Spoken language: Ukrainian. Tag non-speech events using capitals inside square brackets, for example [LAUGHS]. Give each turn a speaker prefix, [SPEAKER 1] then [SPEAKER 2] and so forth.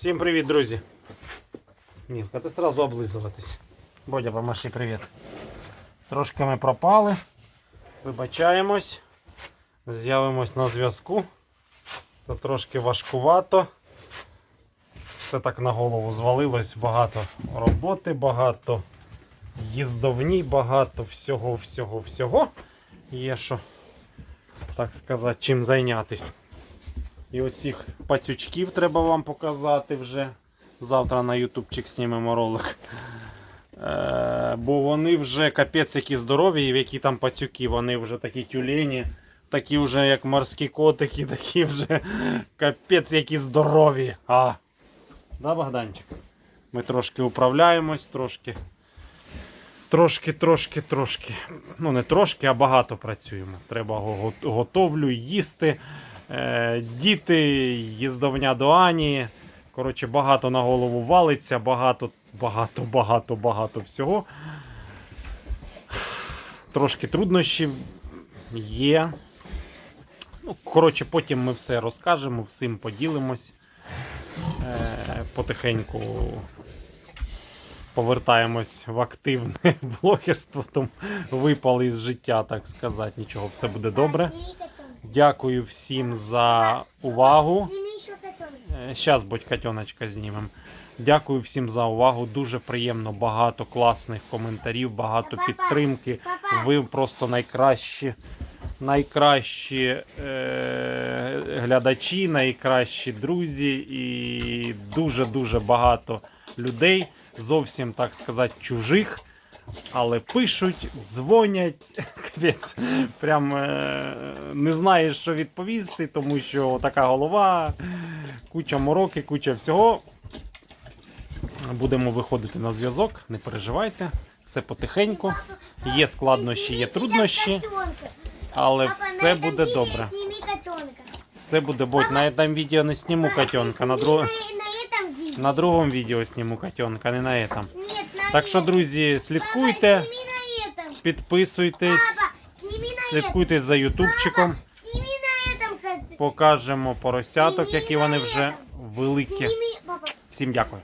[SPEAKER 1] Всім привіт, друзі. Мілка, ти одразу облизуватись. Бодя, помаши привіт. Трошки ми пропали. Вибачаємось. З'явимось на зв'язку. Це трошки важкувато. Все так на голову звалилось. Багато роботи, багато їздовні, багато всього, всього, всього. Є що, так сказати, чим зайнятися. І оцих пацючків треба вам показати вже. Завтра на ютубчик знімемо ролик. Е, бо вони вже капець які здорові, і які там пацюки, вони вже такі тюлені, такі вже як морські котики, такі вже капець які здорові. А. Да, Богданчик? Ми трошки управляємось, трошки. Трошки, трошки, трошки. Ну, не трошки, а багато працюємо. Треба го- готовлю, їсти. Е, діти, їздовня до Ані. Коротше, багато на голову валиться, багато, багато, багато, багато всього. Трошки труднощів є. Ну, коротше, потім ми все розкажемо, всім поділимось. Е, потихеньку повертаємось в активне [LAUGHS] блогерство, там випали із життя, так сказати. Нічого, все буде добре. Дякую всім за увагу. Зараз будь котеночка знімемо. Дякую всім за увагу. Дуже приємно, багато класних коментарів, багато підтримки. Ви просто найкращі, найкращі е- глядачі, найкращі друзі і дуже-дуже багато людей, зовсім так сказати, чужих. Але пишуть, дзвонять. [LAUGHS] Капець, прям е- не знаєш, що відповісти, тому що така голова, куча мороки, куча всього. Будемо виходити на зв'язок, не переживайте, все потихеньку. Є складнощі, є труднощі, але
[SPEAKER 2] Папа,
[SPEAKER 1] все
[SPEAKER 2] на этом
[SPEAKER 1] буде
[SPEAKER 2] видео
[SPEAKER 1] добре.
[SPEAKER 2] Сними котенка.
[SPEAKER 1] Все буде будь. На цьому відео не зніму котенка, на, друг...
[SPEAKER 2] На, на этом видео.
[SPEAKER 1] на другому відео зніму котенка, не на этом.
[SPEAKER 2] Нет, на
[SPEAKER 1] Так що,
[SPEAKER 2] этом.
[SPEAKER 1] друзі, слідкуйте,
[SPEAKER 2] Папа, сними на этом.
[SPEAKER 1] підписуйтесь,
[SPEAKER 2] Папа, сними на этом.
[SPEAKER 1] слідкуйте за ютубчиком.
[SPEAKER 2] Сними на этом. кот-
[SPEAKER 1] Покажемо поросяток, які вони вже великі.
[SPEAKER 2] Сними, папа.
[SPEAKER 1] Всім дякую.